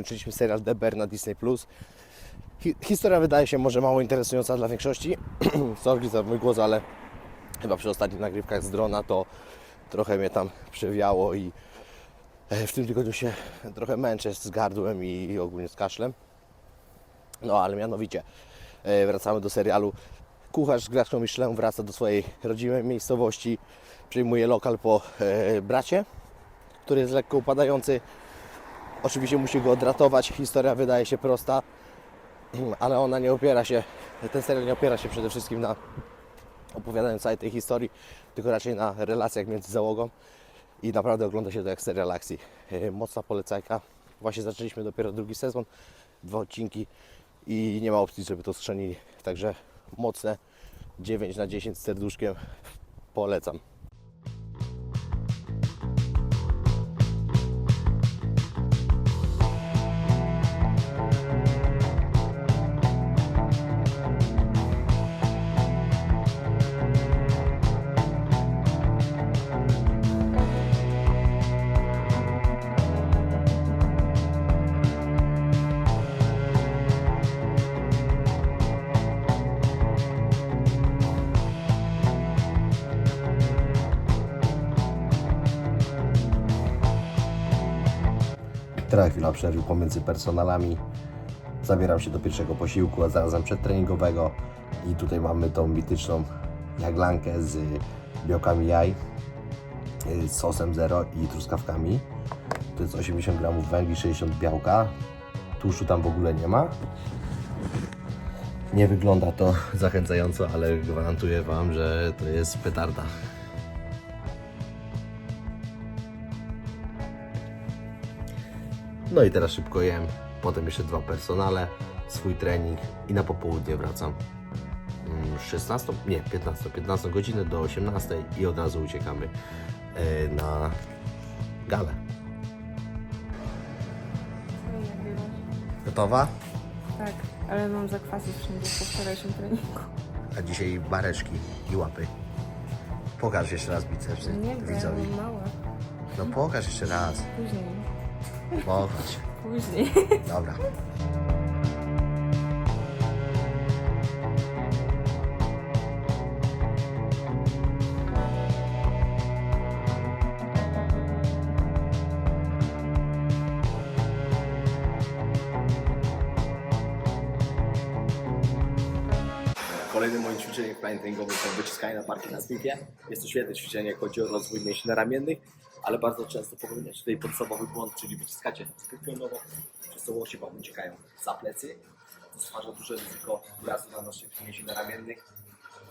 skończyliśmy serial DBR na Disney+. Hi- historia wydaje się może mało interesująca dla większości. Sorry za mój głos, ale chyba przy ostatnich nagrywkach z drona to trochę mnie tam przewiało i e, w tym tygodniu się trochę męczę z gardłem i ogólnie z kaszlem. No ale mianowicie e, wracamy do serialu. Kucharz z graczką Michelin wraca do swojej rodzimej miejscowości, przyjmuje lokal po e, bracie, który jest lekko upadający. Oczywiście musi go odratować. Historia wydaje się prosta, ale ona nie opiera się, ten serial nie opiera się przede wszystkim na opowiadaniu całej tej historii, tylko raczej na relacjach między załogą i naprawdę ogląda się to jak serial akcji. E, Mocna polecajka. Właśnie zaczęliśmy dopiero drugi sezon, dwa odcinki i nie ma opcji, żeby to schrzanili. Także mocne 9 na 10 z serduszkiem polecam. Teraz chwila przerwy pomiędzy personalami. Zabieram się do pierwszego posiłku, a zarazem przedtreningowego. I tutaj mamy tą mityczną jaglankę z białkami jaj, y, z sosem zero i truskawkami. To jest 80 gramów węgli, 60 białka. Tłuszczu tam w ogóle nie ma. Nie wygląda to zachęcająco, ale gwarantuję Wam, że to jest petarda. No i teraz szybko jem, potem jeszcze dwa personale, swój trening i na popołudnie wracam. Mm, 16, nie 15, 15 godzinę do 18 i od razu uciekamy e, na galę. Gotowa? Tak, ale mam zakwasy wszędzie po wczorajszym treningu. A dzisiaj bareczki i łapy. Pokaż jeszcze raz bicepsy Nie widzowi. mała. No pokaż jeszcze raz. Później. Pokaż. Później. Dobra. Kolejnym moim ćwiczeniem w planie treningowym są wyciskania na barki na smithie. Jest to świetne ćwiczenie, jak chodzi o rozwój mięśni ramiennych, ale bardzo często popełniacie tutaj podstawowy błąd, czyli wyciskacie pionowo, przez co łosie Wam uciekają za plecy. To stwarza duże ryzyko urazu na naszych mięśni ramiennych.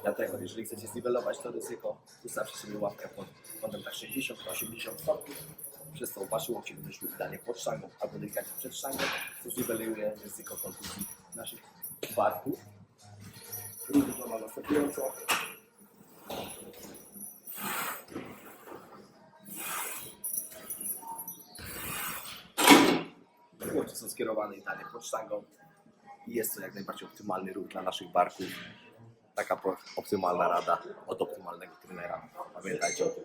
Dlatego, jeżeli chcecie zniwelować to ryzyko, ustawcie sobie łapkę pod kątem tak 60-80 stopni, przez co Wasze łokcie będą szły idealnie pod albo delikatnie przed sztangą, co zniweluje ryzyko kontuzji naszych barków. Ruch wygląda następująco. Łokcie są skierowane idealnie pod sztangą i jest to jak najbardziej optymalny ruch dla naszych barków. Taka optymalna rada od optymalnego trenera. Pamiętajcie o tym.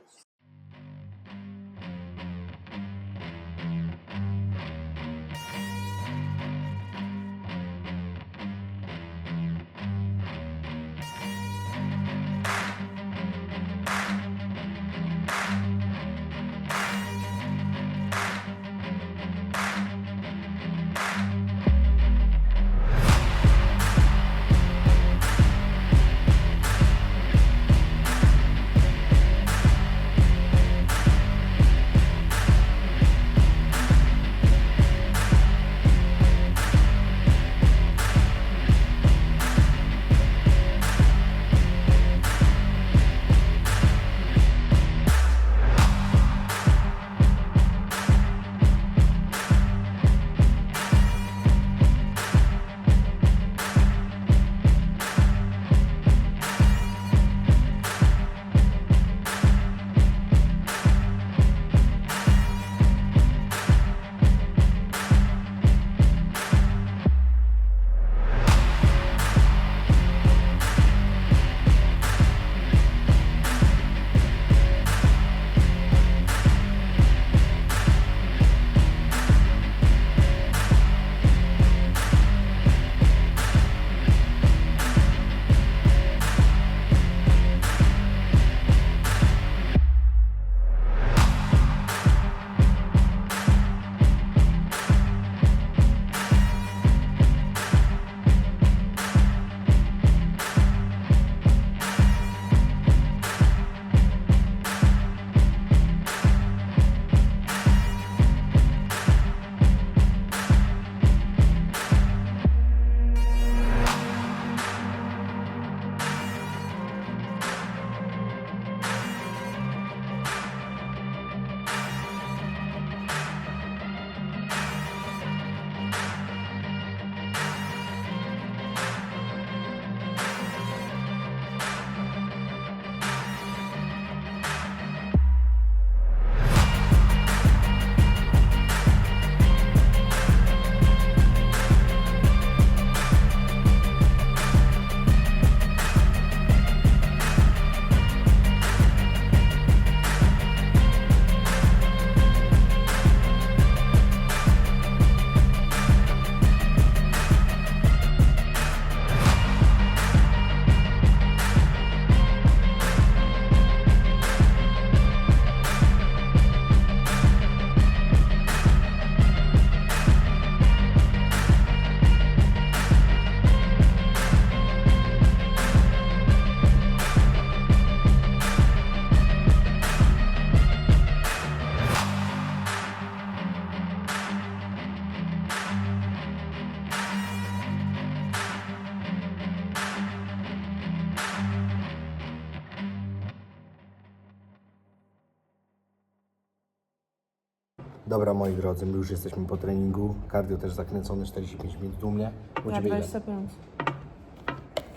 Dobra moi drodzy, my już jesteśmy po treningu. Kardio też zakręcone 45 minut u mnie. U Ja ciebie ile? 25.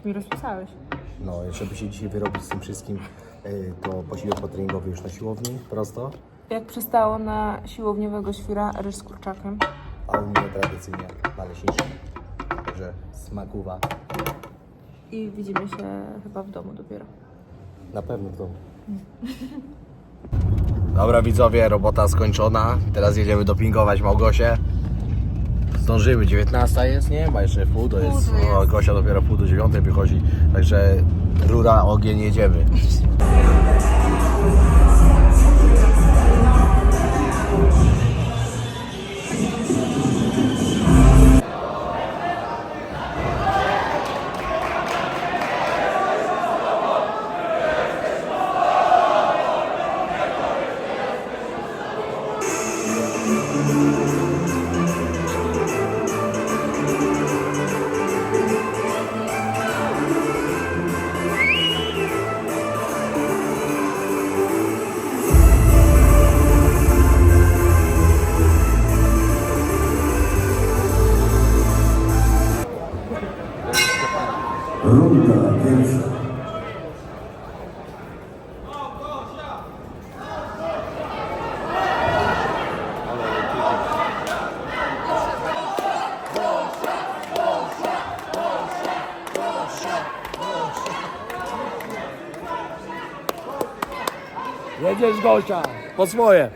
Mi rozpisałeś. No, żeby się dzisiaj wyrobić z tym wszystkim, y, to posiłek potreningowy już na siłowni, prosto. Jak przystało na siłowniowego świra, ryż z kurczakiem. A u mnie tradycyjnie naleśniczy. Także smakuwa. I widzimy się chyba w domu dopiero. Na pewno w domu. Dobra widzowie, robota skończona. Teraz jedziemy dopingować Małgosię. Zdążymy, 19 jest, nie? Ma jeszcze pół, to jest, Pół to o, jest. Gosia dopiero pół do dziewiątej wychodzi. Także rura, ogień, jedziemy. Jedziesz Gosia, po swoje.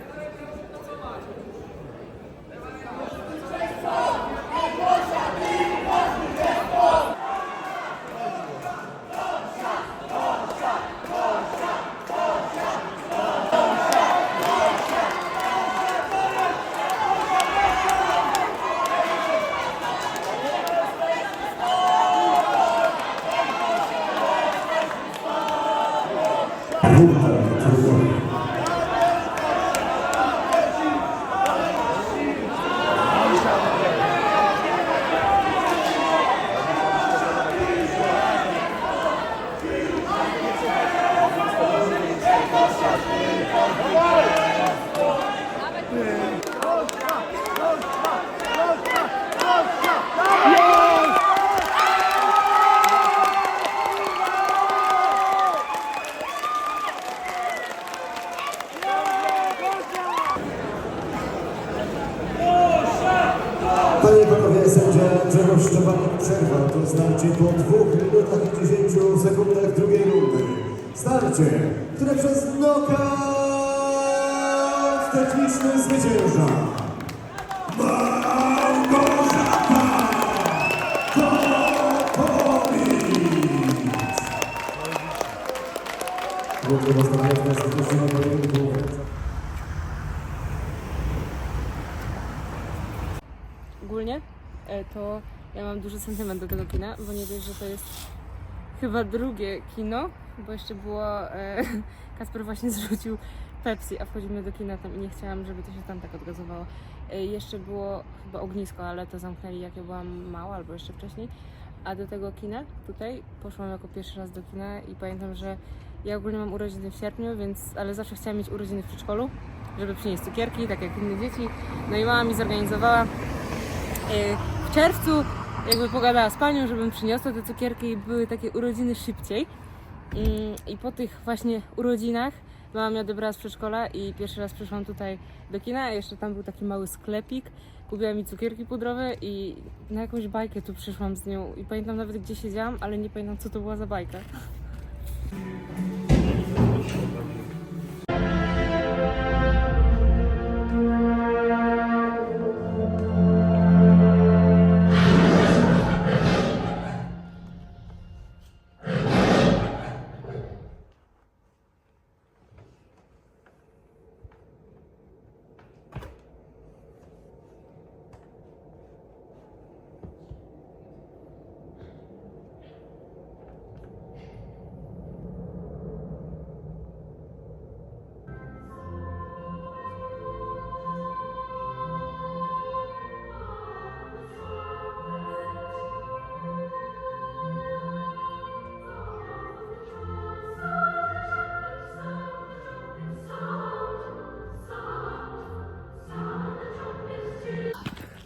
Panie i panowie, sędzia Grzegorz Szczepanik przerwał to starcie po 2 minutach i 10 sekundach drugiej rundy. Starcie, które przez knockout techniczny zwycięża. Małgorzata Popowic! Głównie postawienia w następnym pojedynku. Ogólnie e, to ja mam duży sentyment do tego kina, bo nie dość, że to jest chyba drugie kino, bo jeszcze było, e, Kasper właśnie zrzucił Pepsi, a wchodzimy do kina tam i nie chciałam, żeby to się tam tak odgazowało. E, jeszcze było chyba ognisko, ale to zamknęli jak ja byłam mała albo jeszcze wcześniej. A do tego kina tutaj poszłam jako pierwszy raz do kina i pamiętam, że ja ogólnie mam urodziny w sierpniu, więc ale zawsze chciałam mieć urodziny w przedszkolu, żeby przynieść cukierki, tak jak inne dzieci. No i mama mi zorganizowała E, w czerwcu jakby pogadała z panią, żebym przyniosła te cukierki i były takie urodziny szybciej. Mm, I po tych właśnie urodzinach mama mnie odebrała z przedszkola i pierwszy raz przyszłam tutaj do kina, jeszcze tam był taki mały sklepik. Kupiła mi cukierki pudrowe i na jakąś bajkę tu przyszłam z nią i pamiętam nawet gdzie siedziałam, ale nie pamiętam co to była za bajka.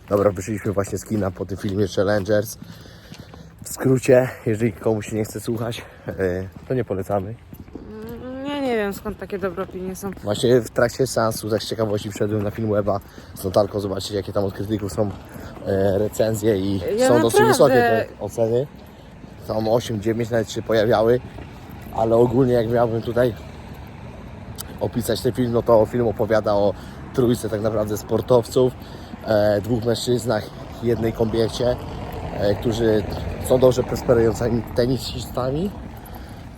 Dobra, wyszliśmy właśnie z kina po tym filmie Challengers. W skrócie, jeżeli komuś się nie chce słuchać, e, to nie polecamy. Ja nie wiem skąd takie dobre opinie są. Właśnie w trakcie seansu, tak z ciekawości wszedłem na film Weba z Natalką, zobaczyć jakie tam od krytyków są e, recenzje i Ja są dosyć naprawdę- wysokie te oceny. Tam 8-9 nawet się pojawiały, ale ogólnie jak miałbym tutaj opisać ten film, no to film opowiada o trójce tak naprawdę sportowców, dwóch mężczyznach i jednej kobiecie, e, którzy są dobrze prosperującymi tenisistami.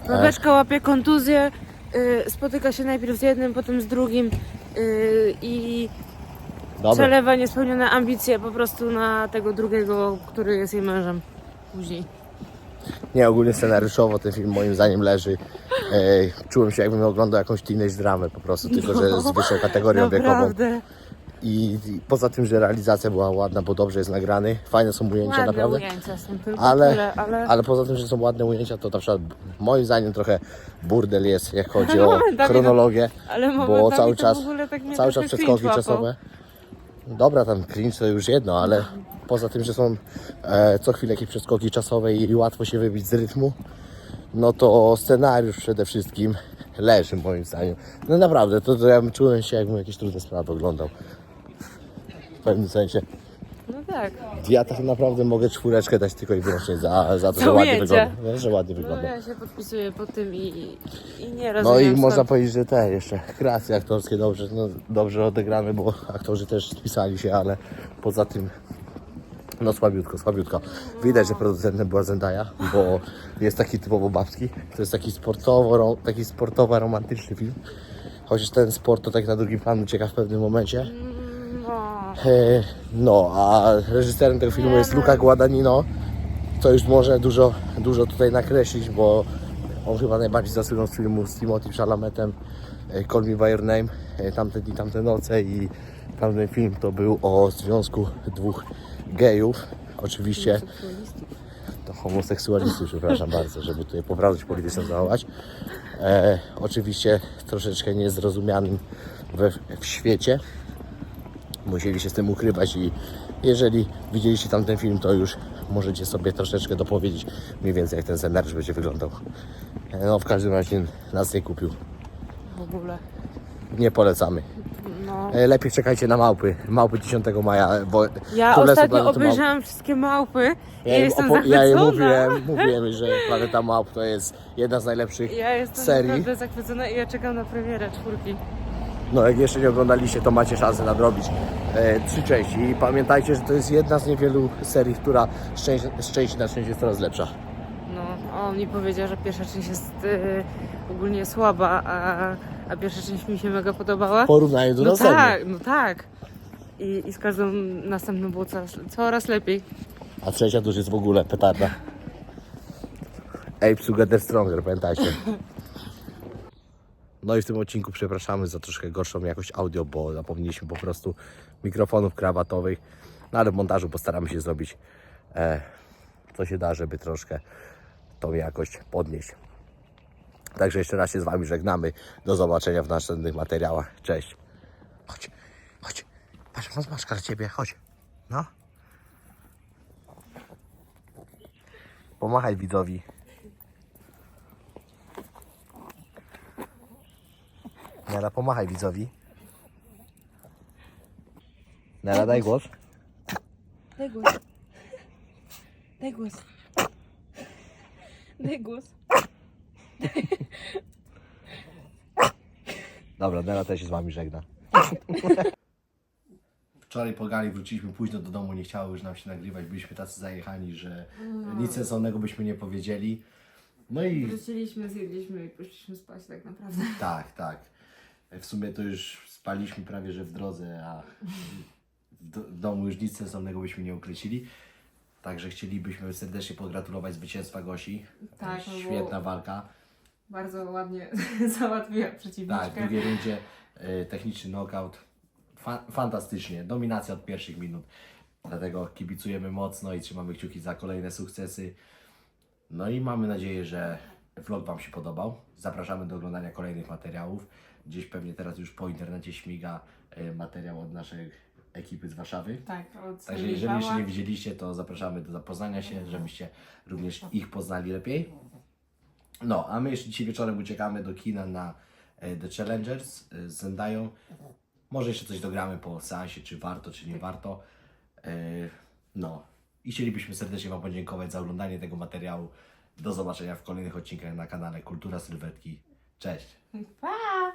Babeczka łapie kontuzję, y, spotyka się najpierw z jednym, potem z drugim y, i Dobra. przelewa niespełnione ambicje po prostu na tego drugiego, który jest jej mężem później. Nie, ogólnie scenariuszowo ten film moim zdaniem leży. E, czułem się jakbym oglądał jakąś teenage dramę po prostu, tylko że z wyższą kategorią wiekową. Naprawdę. I, I poza tym, że realizacja była ładna, bo dobrze jest nagrany, fajne są ujęcia Ładne naprawdę. ujęcia są tylko Ale, tyle, ale... ale poza tym, że są ładne ujęcia, to na przykład moim zdaniem trochę burdel jest, jak chodzi o chronologię, ale bo momentami cały to czas, w ogóle tak mnie cały trochę czas cringe przeskoki łapał. czasowe. Dobra, tam cringe to już jedno, ale poza tym, że są e, co chwilę jakieś przeskoki czasowe i łatwo się wybić z rytmu, no to scenariusz przede wszystkim leży moim zdaniem. No naprawdę, to, to ja bym czułem się jakbym jakieś trudne sprawy oglądał. W pewnym sensie. No tak. Ja tak naprawdę mogę czwóreczkę dać tylko i wyłącznie za, za to, że ładnie wygląda. No, że ładnie No wygląda. ja się podpisuję pod tym i, i- i nie No rozumiem i można skąd. powiedzieć, że te jeszcze kreacje aktorskie dobrze, no, dobrze odegrane, bo aktorzy też spisali się, ale poza tym no słabiutko, słabiutko. Widać, że producentem była Zendaya, bo jest taki typowo babski. To jest taki sportowo, ro- taki sportowo romantyczny film. Chociaż ten sport to tak na drugim planu ucieka w pewnym momencie. No. E, No, a reżyserem tego filmu jest Luca Guadagnino, co już może dużo, dużo tutaj nakreślić, bo on chyba najbardziej zasłynął z filmu z Timothy Chalametem e, Call Me By Your Name, e, tamte dni, tamte noce i tamten film to był o związku dwóch gejów, oczywiście to homoseksualistów, przepraszam bardzo, żeby tutaj poprawność polityczną zachować. E, oczywiście troszeczkę niezrozumianym we, w świecie, musieli się z tym ukrywać i jeżeli widzieliście tamten film, to już możecie sobie troszeczkę dopowiedzieć mniej więcej jak ten scenariusz będzie wyglądał. No w każdym razie nas nie kupił. W ogóle. Nie polecamy. No. E, Lepiej czekajcie na małpy. Małpy 10 maja. Bo Ja ostatnio Małp. obejrzałam wszystkie małpy Ja, ja jestem ja zachwycona. mówiłem, mówiłem, że Planeta Małp to jest jedna z najlepszych Ja jestem serii. naprawdę zachwycona i ja czekam na premierę czwórki. No jak jeszcze nie oglądaliście, to macie szansę nadrobić e, trzy części. I pamiętajcie, że to jest jedna z niewielu serii, która z części, z części na część jest coraz lepsza. No, on mi powiedział, że pierwsza część jest y, ogólnie słaba, a, a pierwsza część mi się mega podobała. W porównaniu do No następnej. tak, no tak. I, I z każdą następną było coraz, coraz lepiej. A trzecia to już jest w ogóle petarda. Apes Together Stronger, pamiętajcie. No i w tym odcinku przepraszamy za troszkę gorszą jakość audio, bo zapomnieliśmy po prostu mikrofonów krawatowych. No ale w montażu postaramy się zrobić e, co się da, żeby troszkę tą jakość podnieść. Także jeszcze raz się z Wami żegnamy. Do zobaczenia w następnych materiałach. Cześć. Chodź, chodź. Patrz, maszka dla Ciebie, chodź. No. Pomachaj widzowi. Nela, pomachaj widzowi. Nela, daj głos. Daj głos. Daj głos. Daj głos. Dobra, Nela też się z Wami żegna. Wczoraj po gali wróciliśmy późno do domu, nie chciało już nam się nagrywać, byliśmy tacy zajechani, że nic sensownego byśmy nie powiedzieli. No i Wróciliśmy, zjedliśmy i poszliśmy spać tak naprawdę. tak, tak. W sumie to już spaliśmy prawie że w drodze, a w, do, w domu już nic sensownego byśmy nie ukrycili. Także chcielibyśmy serdecznie pogratulować zwycięstwa Gosi. Tak, no Świetna walka. Bardzo ładnie załatwiła Tak, przeciwniczkę. w drugiej rundzie e, techniczny knockout. Fa fantastycznie, dominacja od pierwszych minut. Dlatego kibicujemy mocno i trzymamy kciuki za kolejne sukcesy. No i mamy nadzieję, że vlog Wam się podobał. Zapraszamy do oglądania kolejnych materiałów. Gdzieś pewnie teraz już po internecie śmiga e, materiał od naszych ekipy z Warszawy. Tak, od Także jeżeli jeszcze nie widzieliście, to zapraszamy do zapoznania się, żebyście również ich poznali lepiej. No, a my jeszcze dzisiaj wieczorem uciekamy do kina na e, The Challengers e, z Zendają. Może jeszcze coś dogramy po seansie, czy warto, czy nie warto. E, No, i chcielibyśmy serdecznie Wam podziękować za oglądanie tego materiału. Do zobaczenia w kolejnych odcinkach na kanale Kultura Sylwetki. Cześć! Pa!